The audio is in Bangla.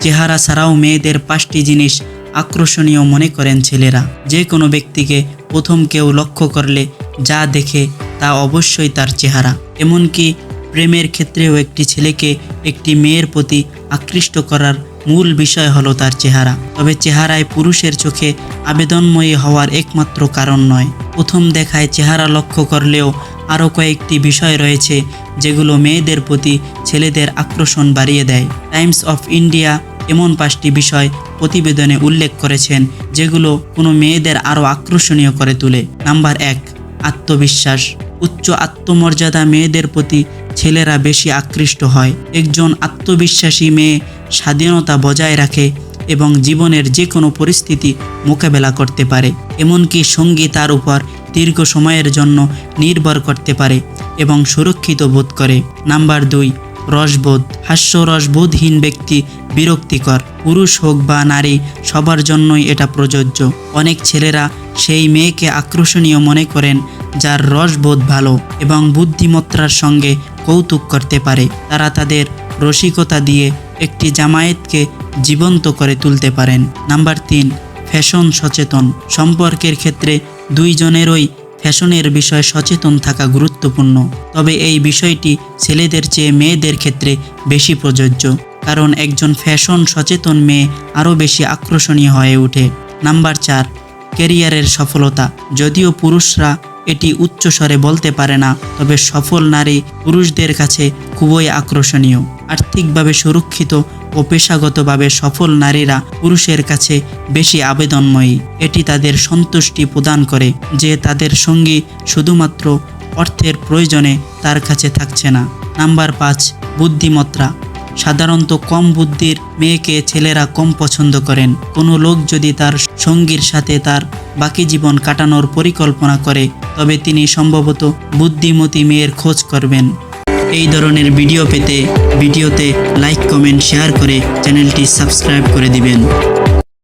চেহারা ছাড়াও মেয়েদের পাঁচটি জিনিস আকর্ষণীয় মনে করেন ছেলেরা। যে কোনো ব্যক্তিকে প্রথম কেউ লক্ষ্য করলে যা দেখে তা অবশ্যই তার চেহারা। এমনকি প্রেমের ক্ষেত্রেও একটি ছেলেকে একটি মেয়ের প্রতি আকৃষ্ট করার মূল বিষয় হলো তার চেহারা। তবে চেহারায় পুরুষের চোখে আবেদনময়ী হওয়ার একমাত্র কারণ নয়। প্রথম দেখায় চেহারা লক্ষ্য করলেও আরও কয়েকটি বিষয় রয়েছে যেগুলো মেয়েদের প্রতি ছেলেদের আকর্ষণ বাড়িয়ে দেয়। টাইমস অফ ইন্ডিয়া এমন পাঁচটি বিষয় প্রতিবেদনে উল্লেখ করেছেন, যেগুলো কোনো মেয়েদের আরও আকর্ষণীয় করে তোলে। নাম্বার এক, আত্মবিশ্বাস। উচ্চ আত্মমর্যাদা মেয়েদের প্রতি ছেলেরা বেশি আকৃষ্ট হয়। একজন আত্মবিশ্বাসী মেয়ে স্বাধীনতা বজায় রাখে এবং জীবনের যে কোনো পরিস্থিতি মোকাবেলা করতে পারে, এমনকি সঙ্গী তার উপর দীর্ঘ সময়ের জন্য নির্ভর করতে পারে। এবং সুরক্ষিত বোধ করে। নাম্বার দুই, রসবোধ। হাস্যরসবোধহীন ব্যক্তি বিরক্তিকর। পুরুষ হোক বা নারী, সবার জন্যই এটা প্রযোজ্য। অনেক ছেলেরা সেই মেয়েকে আকর্ষণীয় মনে করেন, যার রসবোধ ভালো এবং বুদ্ধিমত্তার সঙ্গে কৌতুক করতে পারে। তারা তাদের রসিকতা দিয়ে একটি জামায়াতকে জীবন্ত করে তুলতে পারেন। নাম্বার তিন, ফ্যাশন সচেতন। সম্পর্কের ক্ষেত্রে দুইজনেরই ফ্যাশনের বিষয়ে সচেতন থাকা গুরুত্বপূর্ণ। তবে এই বিষয়টি ছেলেদের চেয়ে মেয়েদের ক্ষেত্রে বেশি প্রযোজ্য। কারণ একজন ফ্যাশন সচেতন মেয়ে আরও বেশি আকর্ষণীয় হয়ে ওঠে। নাম্বার চার কেরিয়ারের সফলতা। যদিও পুরুষরা এটি উচ্চস্বরে বলতে পারে না, তবে সফল নারী পুরুষদের কাছে খুবই আকর্ষণীয়। আর্থিকভাবে সুরক্ষিত ও পেশাগতভাবে সফল নারীরা পুরুষের কাছে বেশি আবেদনময়ী। এটি তাদের সন্তুষ্টি প্রদান করে যে তাদের সঙ্গী শুধুমাত্র অর্থের প্রয়োজনে তার কাছে থাকছে না। নাম্বার পাঁচ, বুদ্ধিমত্তা। সাধারণত কম বুদ্ধির মেয়েকে ছেলেরা কম পছন্দ করেন। কোনো লোক যদি তার সঙ্গীর সাথে তার বাকি জীবন কাটানোর পরিকল্পনা করে তবে তিনি সম্ভবত বুদ্ধিমতী মেয়ের খোঁজ করবেন। এই ধরনের ভিডিও পেতে ভিডিওতে লাইক, কমেন্ট, শেয়ার করে চ্যানেলটি সাবস্ক্রাইব করে দিবেন।